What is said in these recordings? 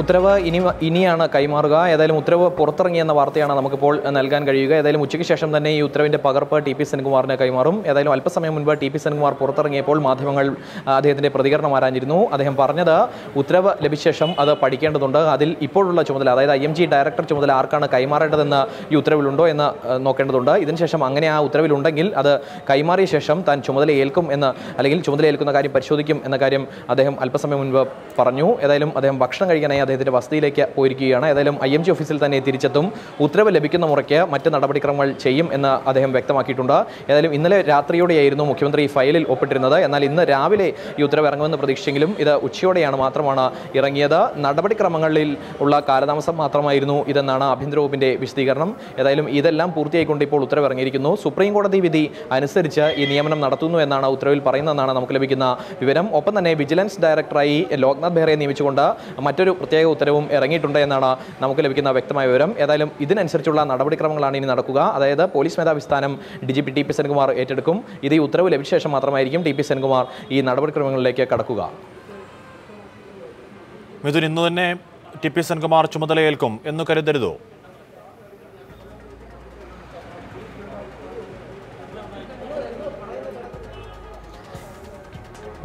ഉത്തരവ് ഇനി ഇനിയാണ് കൈമാറുക. ഏതായാലും ഉത്തരവ് പുറത്തിറങ്ങിയെന്ന വാർത്തയാണ് നമുക്കിപ്പോൾ നൽകാൻ കഴിയുക. ഏതായാലും ഉച്ചയ്ക്ക് ശേഷം തന്നെ ഈ ഉത്തരവിന്റെ പകർപ്പ് ടി പി സെൻകുമാറിന് കൈമാറും. ഏതായാലും അല്പസമയം മുൻപ് ടി പി സെൻകുമാർ പുറത്തിറങ്ങിയപ്പോൾ മാധ്യമങ്ങൾ അദ്ദേഹത്തിന്റെ പ്രതികരണം ആരാഞ്ഞിരുന്നു. അദ്ദേഹം പറഞ്ഞത് ഉത്തരവ് ലഭിച്ച ശേഷം അത് പഠിക്കേണ്ടതുണ്ട്. അതിൽ ഇപ്പോഴുള്ള ചുമതല അതായത് ഐ എം ജി ഡയറക്ടർ ചുമതല ആർക്കാണ് കൈമാറേണ്ടതെന്ന് ഈ ഉത്തരവിലുണ്ടോ എന്ന് നോക്കേണ്ടതുണ്ട്. ഇതിനുശേഷം അങ്ങനെ ആ ഉത്തരവിലുണ്ടെങ്കിൽ അത് കൈമാറിയ ശേഷം താൻ ചുമതല ഏൽക്കും എന്ന് അല്ലെങ്കിൽ ചുമതല ഏൽക്കുന്ന കാര്യം പരിശോധിക്കും എന്ന കാര്യം അദ്ദേഹം അല്പസമയം മുൻപ് പറഞ്ഞു. ഏതായാലും അദ്ദേഹം ഭക്ഷണം കഴിക്കാനായി അദ്ദേഹത്തിന്റെ വസതിയിലേക്ക് പോയിരിക്കുകയാണ്. ഏതായാലും ഐ എം ജി ഓഫീസിൽ തന്നെ തിരിച്ചെത്തും. ഉത്തരവ് ലഭിക്കുന്ന മുറയ്ക്ക് മറ്റ് നടപടിക്രമങ്ങൾ ചെയ്യും എന്ന് അദ്ദേഹം വ്യക്തമാക്കിയിട്ടുണ്ട്. ഏതായാലും ഇന്നലെ രാത്രിയോടെയായിരുന്നു മുഖ്യമന്ത്രി ഈ ഫയലിൽ ഒപ്പിട്ടിരുന്നത്. എന്നാൽ ഇന്ന് രാവിലെ ഈ ഉത്തരവ് ഇറങ്ങുമെന്ന് പ്രതീക്ഷിച്ചെങ്കിലും ഇത് ഉച്ചയോടെയാണ് മാത്രമാണ് ഇറങ്ങിയത്. നടപടിക്രമങ്ങളിൽ ഉള്ള കാലതാമസം മാത്രമായിരുന്നു ഇതെന്നാണ് ആഭ്യന്തര വകുപ്പിന്റെ വിശദീകരണം. ഏതായാലും ഇതെല്ലാം പൂർത്തിയായിക്കൊണ്ട് ഇപ്പോൾ ഉത്തരവ് ഇറങ്ങിയിരിക്കുന്നു. സുപ്രീം കോടതി വിധി അനുസരിച്ച് ഈ നിയമനം നടത്തുന്നു എന്നാണ് ഉത്തരവിൽ പറയുന്നതെന്നാണ് നമുക്ക് ലഭിക്കുന്ന വിവരം. ഒപ്പം തന്നെ വിജിലൻസ് ഡയറക്ടറായി ലോക്നാഥ് ബെഹ്റയെ നിയമിച്ചുകൊണ്ട് മറ്റൊരു ഉത്തരവും ഇറങ്ങിയിട്ടുണ്ട് എന്നാണ് നമുക്ക് ലഭിക്കുന്ന വ്യക്തമായ വിവരം. ഏതായാലും ഇതിനനുസരിച്ചുള്ള നടപടിക്രമങ്ങളാണ് ഇനി നടക്കുക. അതായത് പോലീസ് മേധാവി സ്ഥാനം D G P T P Senkumar ഏറ്റെടുക്കും. ഇത് ഈ ഉത്തരവ് ലഭിച്ച ശേഷം മാത്രമായിരിക്കും ടി പി സെൻകുമാർ ഈ നടപടിക്രമങ്ങളിലേക്ക് കടക്കുക. മിഥുൻ ഇന്ന് തന്നെ ടി പി സെൻകുമാർ ചുമതലയേൽക്കും എന്ന് കരുതരുതോ?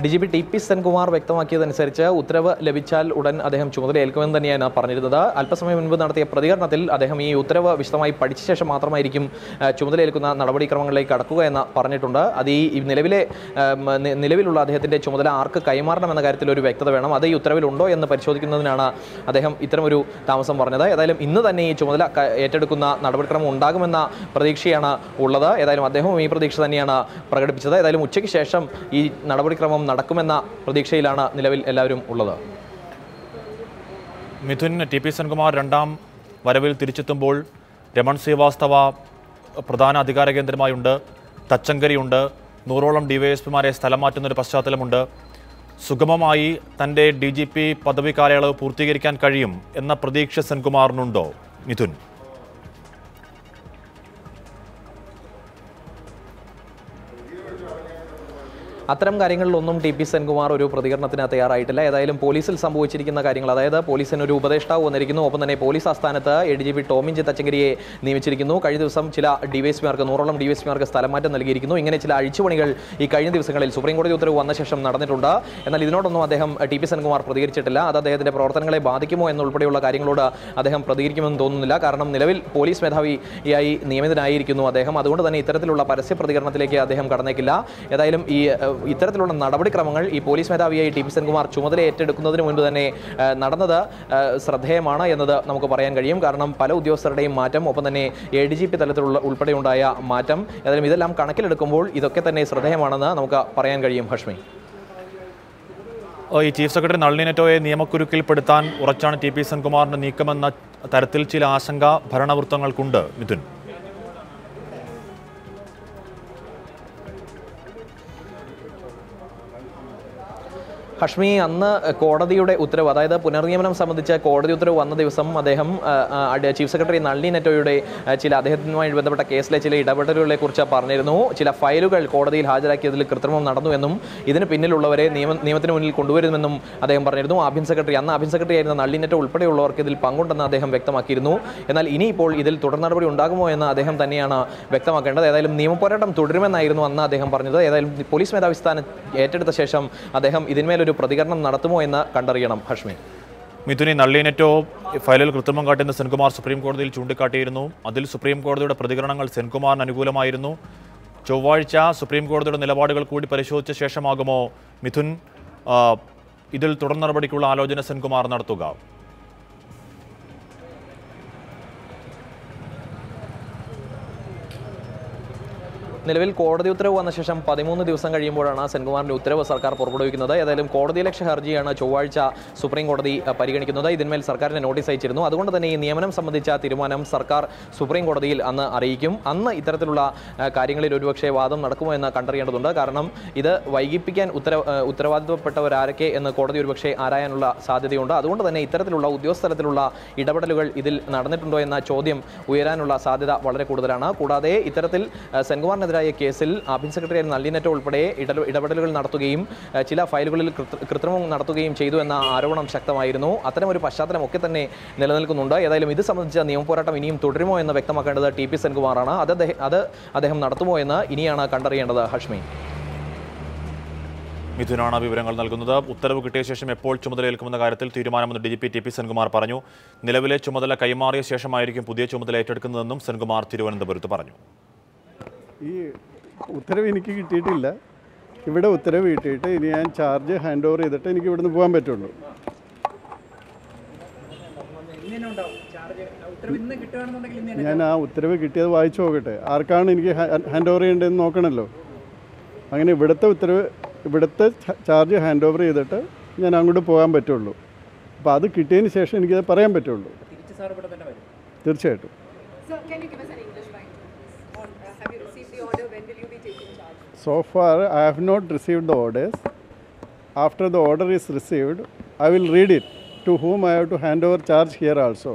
D G P T P Senkumar വ്യക്തമാക്കിയതനുസരിച്ച് ഉത്തരവ് ലഭിച്ചാൽ ഉടൻ അദ്ദേഹം ചുമതലയേൽക്കുമെന്ന് തന്നെയാണ് പറഞ്ഞിരുന്നത്. അല്പസമയം മുൻപ് നടത്തിയ പ്രതികരണത്തിൽ അദ്ദേഹം ഈ ഉത്തരവ് വിശദമായി പഠിച്ച ശേഷം മാത്രമായിരിക്കും ചുമതലയേൽക്കുന്ന നടപടിക്രമങ്ങളിലേക്ക് കടക്കുക എന്ന് പറഞ്ഞിട്ടുണ്ട്. അത് ഈ നിലവിലെ നിലവിലുള്ള അദ്ദേഹത്തിന്റെ ചുമതല ആർക്ക് കൈമാറണമെന്ന കാര്യത്തിൽ ഒരു വ്യക്തത വേണം. അത് ഈ ഉത്തരവിലുണ്ടോ എന്ന് പരിശോധിക്കുന്നതിനാണ് അദ്ദേഹം ഇത്തരമൊരു താമസം പറഞ്ഞത്. ഏതായാലും ഇന്ന് തന്നെ ഈ ചുമതല ഏറ്റെടുക്കുന്ന നടപടിക്രമം ഉണ്ടാകുമെന്ന പ്രതീക്ഷയാണ് ഉള്ളത്. ഏതായാലും അദ്ദേഹവും ഈ പ്രതീക്ഷ തന്നെയാണ് പ്രകടിപ്പിച്ചത്. ഏതായാലും ഉച്ചയ്ക്ക് ശേഷം ഈ നടപടിക്രമം നടക്കുമെന്ന പ്രതീക്ഷയിലാണ് നിലവിൽ എല്ലാവരും ഉള്ളത്. മിഥുൻ ടി പി സെൻകുമാർ രണ്ടാം വരവിൽ തിരിച്ചെത്തുമ്പോൾ രമൺ ശ്രീവാസ്തവ പ്രധാന അധികാര കേന്ദ്രമായുണ്ട്. തച്ചങ്കരിയുണ്ട്. നൂറോളം ഡിവൈഎസ്പിമാരെ സ്ഥലം മാറ്റുന്നൊരു പശ്ചാത്തലമുണ്ട്. സുഗമമായി തന്റെ ഡി ജി പി പദവി കാലയളവ് പൂർത്തീകരിക്കാൻ കഴിയും എന്ന പ്രതീക്ഷ സെൻകുമാറിനുണ്ടോ? മിഥുൻ. അത്തരം കാര്യങ്ങളിലൊന്നും ടി പി സെൻകുമാർ ഒരു പ്രതികരണത്തിന് തയ്യാറായിട്ടില്ല. ഏതായാലും പോലീസിൽ സംഭവിച്ചിരിക്കുന്ന കാര്യങ്ങൾ അതായത് പോലീസിന് ഒരു ഉപദേഷ്ടാവ് വന്നിരിക്കുന്നു. ഒപ്പം തന്നെ പോലീസ് ആസ്ഥാനത്ത് A D G P Tomin തച്ചങ്കരിയെ നിയമിച്ചിരിക്കുന്നു. കഴിഞ്ഞ ദിവസം ചില ഡിവൈഎസ്പിമാർക്ക് നൂറോളം ഡിവൈഎസ്പിമാർക്ക് സ്ഥലം മാറ്റം നൽകിയിരിക്കുന്നു. ഇങ്ങനെ ചില അഴിച്ചുപണികൾ ഈ കഴിഞ്ഞ ദിവസങ്ങളിൽ സുപ്രീം കോടതി ഉത്തരവ് വന്ന ശേഷം നടന്നിട്ടുണ്ട്. എന്നാൽ ഇതിനോടൊന്നും അദ്ദേഹം ടി പി സെൻകുമാർ പ്രതികരിച്ചിട്ടില്ല. അത് അദ്ദേഹത്തിന്റെ പ്രവർത്തനങ്ങളെ ബാധിക്കുമോ എന്നുൾപ്പെടെയുള്ള കാര്യങ്ങളോട് അദ്ദേഹം പ്രതികരിക്കുമെന്ന് തോന്നുന്നില്ല. കാരണം നിലവിൽ പോലീസ് മേധാവിയായി നിയമിതനായിരിക്കുന്നു അദ്ദേഹം. അതുകൊണ്ട് തന്നെ ഇത്തരത്തിലുള്ള പരസ്യ പ്രതികരണത്തിലേക്ക് അദ്ദേഹം കടന്നേക്കില്ല. ഏതായാലും ഈ ഇത്തരത്തിലുള്ള നടപടിക്രമങ്ങൾ ഈ പോലീസ് മേധാവിയായി ടി പി സെൻകുമാർ ചുമതല ഏറ്റെടുക്കുന്നതിന് മുൻപ് തന്നെ നടന്നത് ശ്രദ്ധേയമാണ് എന്നത് നമുക്ക് പറയാൻ കഴിയും. കാരണം പല ഉദ്യോഗസ്ഥരുടെയും മാറ്റം ഒപ്പം തന്നെ എ ഡി ജി പി തലത്തിലുള്ള ഉൾപ്പെടെയുണ്ടായ മാറ്റം. ഏതായാലും ഇതെല്ലാം കണക്കിലെടുക്കുമ്പോൾ ഇതൊക്കെ തന്നെ ശ്രദ്ധേയമാണെന്ന് നമുക്ക് പറയാൻ കഴിയും ഹഷ്മി. ഈ ചീഫ് സെക്രട്ടറി നളിനി നെറ്റോയെ നിയമക്കുരുക്കിൽപ്പെടുത്താൻ ഉറച്ചാണ് ടി പി സെൻകുമാറിന്റെ നീക്കമെന്ന തരത്തിൽ ചില ആശങ്ക ഭരണവൃത്തങ്ങൾക്കുണ്ട് മിഥുൻ. ഹഷ്മി അന്ന് കോടതിയുടെ ഉത്തരവ് അതായത് പുനർനിയമനം സംബന്ധിച്ച കോടതി ഉത്തരവ് വന്ന ദിവസം അദ്ദേഹം ചീഫ് സെക്രട്ടറി നളിനി നെറ്റോയുടെ ചില അദ്ദേഹത്തിനുമായി ബന്ധപ്പെട്ട കേസിലെ ചില ഇടപെടലുകളെ കുറിച്ച് പറഞ്ഞിരുന്നു. ചില ഫയലുകൾ കോടതിയിൽ ഹാജരാക്കിയതിൽ കൃത്രിമം നടന്നു എന്നും ഇതിന് പിന്നിലുള്ളവരെ നിയമ നിയമത്തിന് മുന്നിൽ കൊണ്ടുവരുമെന്നും അദ്ദേഹം പറഞ്ഞിരുന്നു. ആഭ്യന്തര സെക്രട്ടറി അന്ന് ആഭ്യന്തര സെക്രട്ടറി ആയിരുന്ന നളിനി നെറ്റോ ഉൾപ്പെടെയുള്ളവർക്ക് ഇതിൽ പങ്കുണ്ടെന്ന് അദ്ദേഹം വ്യക്തമാക്കിയിരുന്നു. എന്നാൽ ഇനിയിപ്പോൾ ഇതിൽ തുടർ നടപടി ഉണ്ടാകുമോ എന്ന് അദ്ദേഹം തന്നെയാണ് വ്യക്തമാക്കേണ്ടത്. ഏതായാലും നിയമപോരാട്ടം തുടരുമെന്നായിരുന്നു അന്ന് അദ്ദേഹം പറഞ്ഞത്. ഏതായാലും പോലീസ് മേധാവി സ്ഥാനം ഏറ്റെടുത്ത ശേഷം അദ്ദേഹം ഇതിന്മേലൊരു പ്രതികരണം നടത്തുമോ എന്ന് കണ്ടറിയണം ഹഷ്മി. മിഥുനി നള്ളിനെറ്റോ ഫയലിൽ കൃത്രിമം കാട്ടിയെന്ന് സെൻകുമാർ സുപ്രീം കോടതിയിൽ ചൂണ്ടിക്കാട്ടിയിരുന്നു. അതിൽ സുപ്രീം കോടതിയുടെ പ്രതികരണങ്ങൾ സെൻകുമാറിന് അനുകൂലമായിരുന്നു. ചൊവ്വാഴ്ച സുപ്രീം കോടതിയുടെ നിലപാടുകൾ കൂടി പരിശോധിച്ച ശേഷമാകുമോ മിഥുൻ? ഇതിൽ തുടർ നടപടിക്കുള്ള ആലോചന സെൻകുമാർ നടത്തുക. നിലവിൽ കോടതി ഉത്തരവ് വന്ന ശേഷം പതിമൂന്ന് ദിവസം കഴിയുമ്പോഴാണ് സെൻകുമാറിന്റെ ഉത്തരവ് സർക്കാർ പുറപ്പെടുവിക്കുന്നത്. ഏതായാലും കോടതി ലക്ഷ്യ ഹർജിയാണ് ചൊവ്വാഴ്ച സുപ്രീം കോടതി പരിഗണിക്കുന്നത്. ഇതിന്മേൽ സർക്കാരിന് നോട്ടീസ് അയച്ചിരുന്നു. അതുകൊണ്ട് തന്നെ ഈ നിയമനം സംബന്ധിച്ച തീരുമാനം സർക്കാർ സുപ്രീം കോടതിയിൽ അന്ന് അറിയിക്കും. അന്ന് ഇത്തരത്തിലുള്ള കാര്യങ്ങളിൽ ഒരുപക്ഷെ വാദം നടക്കുമോ എന്ന് കണ്ടറിയേണ്ടതുണ്ട്. കാരണം ഇത് വൈകിപ്പിക്കാൻ ഉത്തരവ് അഹ്, ഉത്തരവാദിത്വപ്പെട്ടവരാരൊക്കെ എന്ന് കോടതി ഒരുപക്ഷെ ആരായാനുള്ള സാധ്യതയുണ്ട്. അതുകൊണ്ട് തന്നെ ഇത്തരത്തിലുള്ള ഉദ്യോഗസ്ഥലത്തിലുള്ള ഇടപെടലുകൾ ഇതിൽ നടന്നിട്ടുണ്ടോ എന്ന ചോദ്യം ഉയരാനുള്ള സാധ്യത വളരെ കൂടുതലാണ്. കൂടാതെ ഇത്തരത്തിൽ അഹ്, സെൻകുമാറിനെതിരായ കേസിൽ ആഭ്യന്തര സെക്രട്ടറി നളിനറ്റോ ഉൾപ്പെടെ ഇട- ഇടപെടലുകൾ നടത്തുകയും ചില ഫയലുകളിൽ കൃത്രിമം നടത്തുകയും ചെയ്തു എന്ന ആരോപണം ശക്തമായിരുന്നു. അത്തരം ഒരു പശ്ചാത്തലം ഒക്കെ തന്നെ നിലനിൽക്കുന്നുണ്ട്. ഏതായാലും ഇത് സംബന്ധിച്ച നിയമപോരാട്ടം ഇനിയും തുടരുമോ എന്ന് വ്യക്തമാക്കേണ്ടത് ടി പി സെൻകുമാറാണ്. അത് അത് അദ്ദേഹം നടത്തുമോ എന്ന് ഇനിയാണ് കണ്ടറിയേണ്ടത്. ഹഷ്മി. മിഥുനാണ് വിവരങ്ങൾ നൽകുന്നത്. ഉത്തരവ് കിട്ടിയ ശേഷം എപ്പോൾ ചുമതലയേൽക്കുമെന്ന കാര്യത്തിൽ തീരുമാനമെന്ന് D G P T P Senkumar പറഞ്ഞു. നിലവിലെ ചുമതല കൈമാറിയ ശേഷമായിരിക്കും പുതിയ ചുമതല ഏറ്റെടുക്കുന്നതെന്നും സെൻകുമാർ തിരുവനന്തപുരത്ത് പറഞ്ഞു. ഈ ഉത്തരവ് എനിക്ക് കിട്ടിയിട്ടില്ല. ഇവിടെ ഉത്തരവ് കിട്ടിയിട്ട് ഇനി ഞാൻ ചാർജ് ഹാൻഡ് ഓവർ ചെയ്തിട്ട് എനിക്ക് ഇവിടുന്ന് പോകാൻ പറ്റുള്ളൂ. ഞാൻ ആ ഉത്തരവ് കിട്ടിയത് വായിച്ചു നോക്കട്ടെ. ആർക്കാണ് എനിക്ക് ഹാൻഡ് ഓവർ ചെയ്യേണ്ടതെന്ന് നോക്കണമല്ലോ അങ്ങനെ ഇവിടുത്തെ ഉത്തരവ് ഇവിടുത്തെ ചാർജ് ഹാൻഡ് ഓവർ ചെയ്തിട്ട് ഞാൻ അങ്ങോട്ട് പോകാൻ പറ്റുള്ളൂ. അപ്പോൾ അത് കിട്ടിയതിന് ശേഷം എനിക്കത് പറയാൻ പറ്റുള്ളൂ. തീർച്ചയായിട്ടും Sir, can you give us an English line? On, uh, have you received the order? When will you be taking charge? So far, I have not received the orders. After the order is received, I will read it to whom I have to hand over charge here also.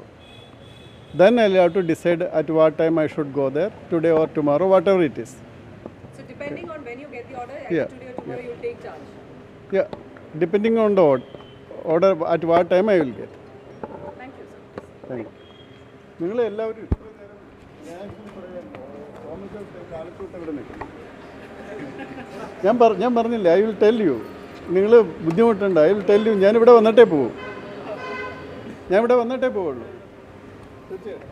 Then I'll have to decide at what time I should go there, today or tomorrow, whatever it is. So, depending on when you get the order, Yeah, today or tomorrow, you'll take charge. Yeah, depending on the order, order at what time I will get. Thank you, sir. Thank you. നിങ്ങൾ എല്ലാവരും ഇത്ര നേരം ഞാൻ ഇപ്പോൾ പറയാം. Thomas കാലത്തോട്ട് തൊട്ട് ഇവിടെ നിൽക്കും. ഞാൻ പറ ഞാൻ പറഞ്ഞില്ല ഐ വിൽ ടെൽ യു നിങ്ങൾ ബുദ്ധിമുട്ടുണ്ട് ഐ വിൽ ടെൽ യു ഞാനിവിടെ വന്നിട്ടേ പോവും. ഞാൻ ഇവിടെ വന്നിട്ടേ പോവുള്ളൂ.